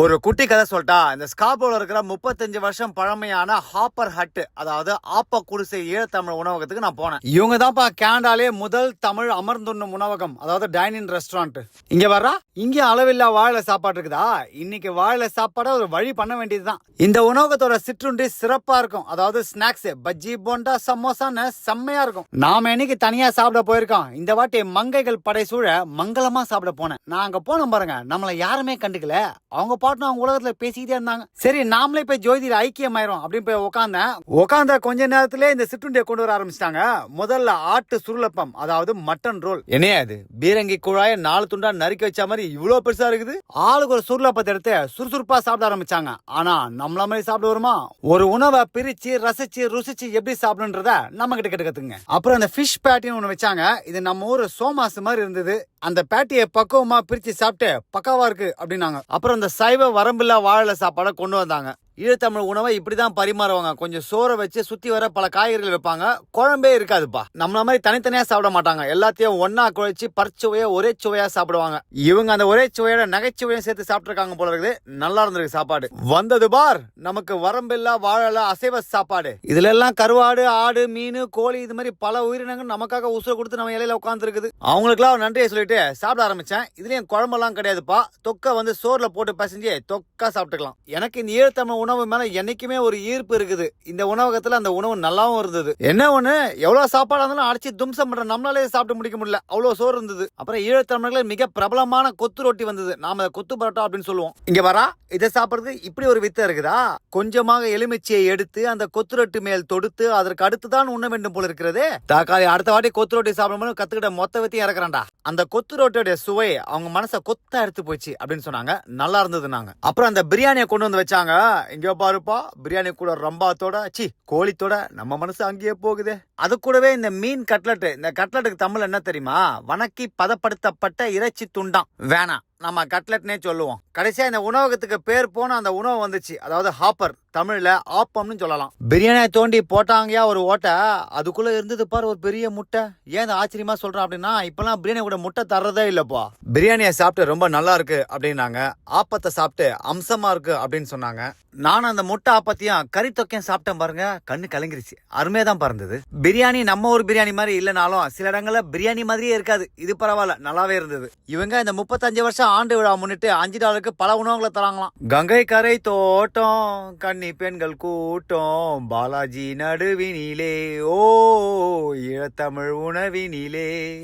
ஒரு குட்டி கதை சொல்லிட்டா இந்த ஸ்காபோல இருக்கிற முப்பத்தஞ்சு வருஷம் பழமையான ஹாப்பர் ஹட் அதாவது ஆப்ப குடிசை ஈழத்தமிழ் உணவகத்துக்கு நான் போனேன். இவங்க தான்ப்பா கேண்டாலே முதல் தமிழ் அமர்ந்துண்ணும் உணவகம் அதாவது டைனிங் ரெஸ்டாரண்ட் இங்க வர்றா? இங்க அளவில்லா வாழை சாப்பாடு இருக்குதா? இன்னைக்கு வாழை சாப்பாடை ஒரு வழி பண்ண வேண்டியதுதான். இந்த உணவகத்தோட சிற்றுண்டி சிறப்பா இருக்கும். அதாவது ஸ்நாக்ஸ் பஜ்ஜி போண்டா சமோசான்னு செம்மையா இருக்கும். நாம இன்னைக்கு தனியா சாப்பிட போயிருக்கோம். இந்த வாட்டி மங்கைகள் படை சூழ மங்களமா சாப்பிட போனேன். நான் அங்க போனோம் பாருங்க. நம்மள யாருமே கண்டுக்கல. அவங்க பாட்டு அவங்க உலகத்துல பேசிக்கிட்டே இருந்தாங்க. சரி நாமளே போய் ஜோதியில ஐக்கியமாயிரும் அப்படின்னு போய் உட்காந்தேன் உட்காந்த கொஞ்ச நேரத்திலே இந்த சிற்றுண்டியை கொண்டு வர ஆரம்பிச்சிட்டாங்க. முதல்ல ஆட்டு சுருளப்பம் அதாவது மட்டன் ரோல். என்னையா அது பீரங்கி குழாய நாலு துண்டா நறுக்கி வச்ச மாதிரி இவ்வளவு பெருசா இருக்குது? ஆளுக்கு ஒரு சுருளப்பத்தை எடுத்து சுறுசுறுப்பா சாப்பிட ஆரம்பிச்சாங்க. ஆனா நம்மள மாதிரி சாப்பிட வருமா? ஒரு உணவை பிரிச்சு ரசிச்சு ருசிச்சு எப்படி சாப்பிடுன்றத நம்ம கிட்ட கிட்ட கத்துங்க அப்புறம் அந்த ஃபிஷ் பேட்டின்னு ஒண்ணு வச்சாங்க. இது நம்ம ஊர் சோமாஸ் மாதிரி இருந்தது. அந்த பேட்டியை பக்குவமா பிரிச்சு சாப்பிட்டு பக்காவா இருக்கு அப்படின்னாங்க. அப்புறம் அந்த சைவ வரம்பில்லா வாழை சாப்பாடை கொண்டு வந்தாங்க. ஈழத்தமிழ் உணவை இப்படி தான் பரிமாறுவாங்க. கொஞ்சம் சோறை வச்சு சுற்றி வர பல காய்கறிகள் வைப்பாங்க. குழம்பே இருக்காதுப்பா. நம்மள மாதிரி தனித்தனியாக சாப்பிட மாட்டாங்க. எல்லாத்தையும் ஒன்றா குழைச்சி பற்சுவையா ஒரே சுவையாக சாப்பிடுவாங்க. இவங்க அந்த ஒரே சுவையோட நகைச்சுவையும் சேர்த்து சாப்பிட்ருக்காங்க போல இருக்குது. நல்லா இருந்திருக்கு சாப்பாடு. வந்தது பார். நமக்கு வரம்பில்லா வாழல அசைவ சாப்பாடு. இதுல எல்லாம் கருவாடு ஆடு மீன் கோழி இது மாதிரி பல உயிரினங்கள் நமக்காக உசுர கொடுத்து நம்ம இலையில உட்காந்துருக்குது அவங்களுக்குலாம் நன்றியை சொல்லிட்டு சாப்பிட ஆரம்பிச்சேன். இதுலயும் குழம்பெல்லாம் கிடையாதுப்பா. தொக்கை வந்து சோறுல போட்டு பசஞ்சு தொக்கா சாப்பிட்டுக்கலாம். எனக்கு இந்த ஈழத்தமிழ் உணவு மேல என்னைக்குமே ஒரு ஈர்ப்பு இருக்குது. இந்த உணவகத்துல அந்த உணவு நல்லாவும் இருந்தது. என்ன ஒண்ணு? எவ்வளவு சாப்பாடு இருந்தாலும் அடிச்சு தும்சம் பண்ற நம்மளாலே சாப்பிட்டு முடிக்க முடியல. அவ்வளவு சோறு இருந்தது. அப்புறம் ஈழத்தமிழர்கள் மிக பிரபலமான கொத்து ரொட்டி வந்தது. நாம அதை கொத்து பரோட்டா அப்படின்னு சொல்லுவோம். இங்க வரா இதை சாப்பிடுறது இப்படி ஒரு வித்தை இருக்குதா? கொஞ்சமாக எலுமிச்சையை எடுத்து அந்த கொத்து ரொட்டி மேல் தொடுத்து அதற்கு அடுத்து தான் உண்ண வேண்டும் போல இருக்கிறது. தக்காளி அடுத்த வாட்டி கொத்து ரொட்டி சாப்பிடும்போது கத்துக்கிட்ட மொத்த வித்தையும் இறக்குறான்டா. அந்த கொத்து ரொட்டியோட சுவை அவங்க மனசை கொத்தா எடுத்து போச்சு அப்படின்னு சொன்னாங்க. நல்லா இருந்தது நாங்க. அப்புறம் அந்த பிரியாணியை கொண்டு வந்து வச்சாங்க. இங்க பாருப்பா பிரியாணி கூட ரம்பாத்தோட சி கோழித்தோட நம்ம மனசு அங்கேயே போகுதே. அது கூடவே இந்த மீன் கட்லெட்டு இந்த கட்லெட்டுக்கு தமிழ் என்ன தெரியுமா? வணக்கி பதப்படுத்தப்பட்ட இறைச்சி துண்டாம் வேணாம். நம்ம கட்லெட்னே சொல்லுவோம். கடைசியா இந்த உணவகத்துக்கு பேர் போன அந்த உணவு வந்துச்சு. அதாவது ஹாப்பர் தமிழ்ல ஆப்பம்னு சொல்லலாம். பிரியாணியை தோண்டி போட்டாங்கயா ஒரு ஓட்டை? அதுக்குள்ள இருந்தது பாரு ஒரு பெரிய முட்டை. ஏன் இதை ஆச்சரியமா சொல்றேன் அப்படின்னா இப்பெல்லாம் பிரியாணி கூட முட்டை தர்றதே இல்லப்பா. பிரியாணியை சாப்பிட்டு ரொம்ப நல்லா இருக்கு அப்படின்னாங்க. ஆப்பத்தை சாப்பிட்டு அம்சமா இருக்கு அப்படின்னு சொன்னாங்க. நானும் அந்த முட்டை ஆப்பத்தையும் கறி தொக்கையும் சாப்பிட்டேன் பாருங்க. கண்ணு கலங்கிருச்சு. அருமையா தான் பறந்தது. பிரியாணி நம்ம ஒரு பிரியாணி மாதிரி இல்லைனாலும் சில இடங்கள்ல பிரியாணி மாதிரியே இருக்காது. இது பரவாயில்ல நல்லாவே இருந்தது. இவங்க இந்த முப்பத்தஞ்சு வருஷம் ஆண்டு விழா முன்னிட்டு அஞ்சு டாலருக்கு பல உணவுகளை தராங்களாம். கங்கை கரை தோட்டம் கன்னி பெண்கள் கூட்டம் பாலாஜி நடுவினிலே ஓ ஈழத்தமிழ் உணவினிலே.